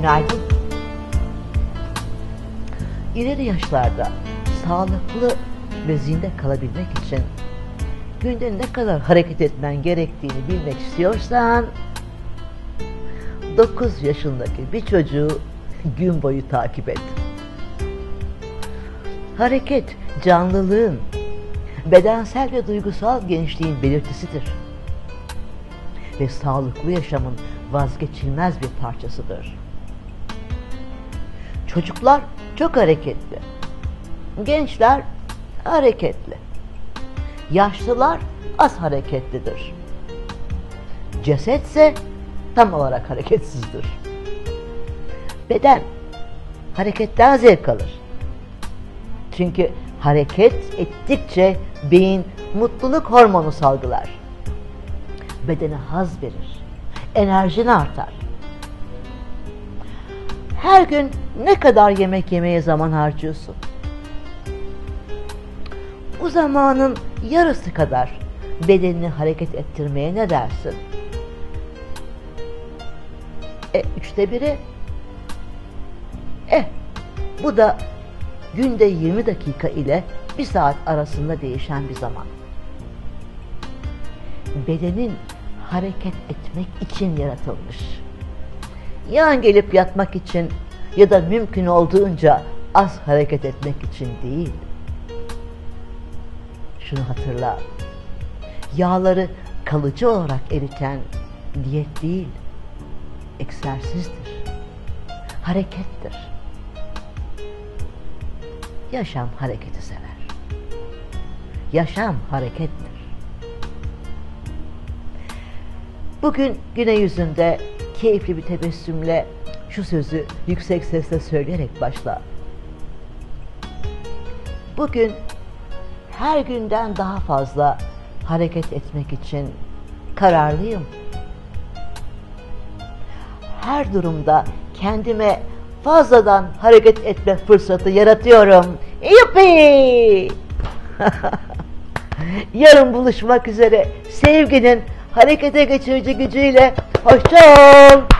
Günaydın. İleri yaşlarda sağlıklı ve zinde kalabilmek için günde ne kadar hareket etmen gerektiğini bilmek istiyorsan 9 yaşındaki bir çocuğu gün boyu takip et. Hareket canlılığın, bedensel ve duygusal gençliğin belirtisidir. Ve sağlıklı yaşamın vazgeçilmez bir parçasıdır. Çocuklar çok hareketli. Gençler hareketli. Yaşlılar az hareketlidir. Cesetse tam olarak hareketsizdir. Beden hareketten zevk alır. Çünkü hareket ettikçe beyin mutluluk hormonu salgılar. Bedene haz verir. Enerjin artar. Her gün ne kadar yemek yemeye zaman harcıyorsun? Bu zamanın yarısı kadar bedenini hareket ettirmeye ne dersin? E, üçte biri. Eh, bu da günde 20 dakika ile bir saat arasında değişen bir zaman. Bedenin hareket etmek için yaratılmış. Yan gelip yatmak için ya da mümkün olduğunca az hareket etmek için değil. Şunu hatırla. Yağları kalıcı olarak eriten diyet değil, egzersizdir. Harekettir. Yaşam hareketi sever. Yaşam harekettir. Bugün güne yüzünde keyifli bir tebessümle şu sözü yüksek sesle söyleyerek başla. Bugün her günden daha fazla hareket etmek için kararlıyım. Her durumda kendime fazladan hareket etme fırsatı yaratıyorum. Yuppi! Yarın buluşmak üzere sevginin harekete geçirici gücüyle 好走